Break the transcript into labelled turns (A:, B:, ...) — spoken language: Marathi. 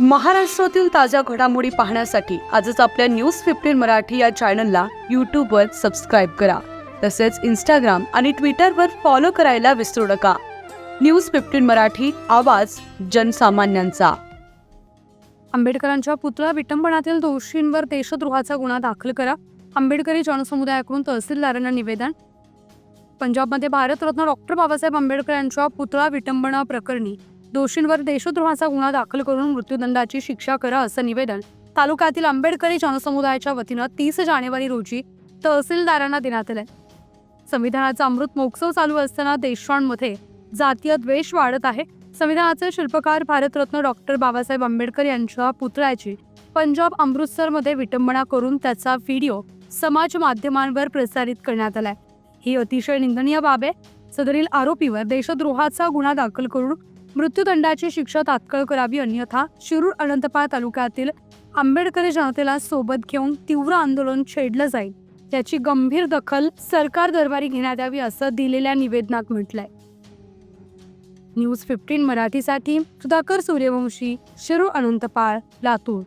A: महाराष्ट्रातील ताज्या घडामोडी पाहण्यासाठी आजच आपल्या न्यूज फिफ्टीन मराठी या चॅनलला यूट्यूबवर सबस्क्राईब करा. तसेच इंस्टाग्राम आणि ट्विटरवर फॉलो करायला विसरू नका. न्यूज फिफ्टीन मराठी आवाज जनसामान्यांचा. आंबेडकरांच्या पुतळा विटंबनातील दोषींवर देशद्रोहाचा गुन्हा दाखल करा आंबेडकरी जनसमुदायाकडून तहसीलदारांना निवेदन. पंजाबमध्ये भारतरत्न डॉक्टर बाबासाहेब आंबेडकर यांच्या पुतळा विटंबना प्रकरणी दोषींवर देशद्रोहाचा गुन्हा दाखल करून मृत्यूदंडाची शिक्षा करा असं निवेदन तालुक्यातील आंबेडकरी जनसमुदायाच्या वतीनं तीस जानेवारी रोजी तहसीलदारांना देण्यात आलंय. संविधानाचा अमृत महोत्सव चालू असताना देशांमध्ये जातीय द्वेष वाढत आहे. संविधानाचे शिल्पकार भारतरत्न डॉक्टर बाबासाहेब आंबेडकर यांच्या पुतळ्याची पंजाब अमृतसरमध्ये विटंबना करून त्याचा व्हिडिओ समाज माध्यमांवर प्रसारित करण्यात आलाय. ही अतिशय निंदनीय बाब आहे. सदरील आरोपीवर देशद्रोहाचा गुन्हा दाखल करून मृत्यूदंडाची शिक्षा तात्काळ करावी अन्यथा शिरूर अनंतपाळ तालुक्यातील आंबेडकरी जनतेला सोबत घेऊन तीव्र आंदोलन छेडलं जाईल. याची गंभीर दखल सरकार दरबारी घेण्यात यावी असं दिलेल्या निवेदनात म्हटलंय. न्यूज फिफ्टीन मराठीसाठी सुधाकर सूर्यवंशी शिरूर अनंतपाळ लातूर.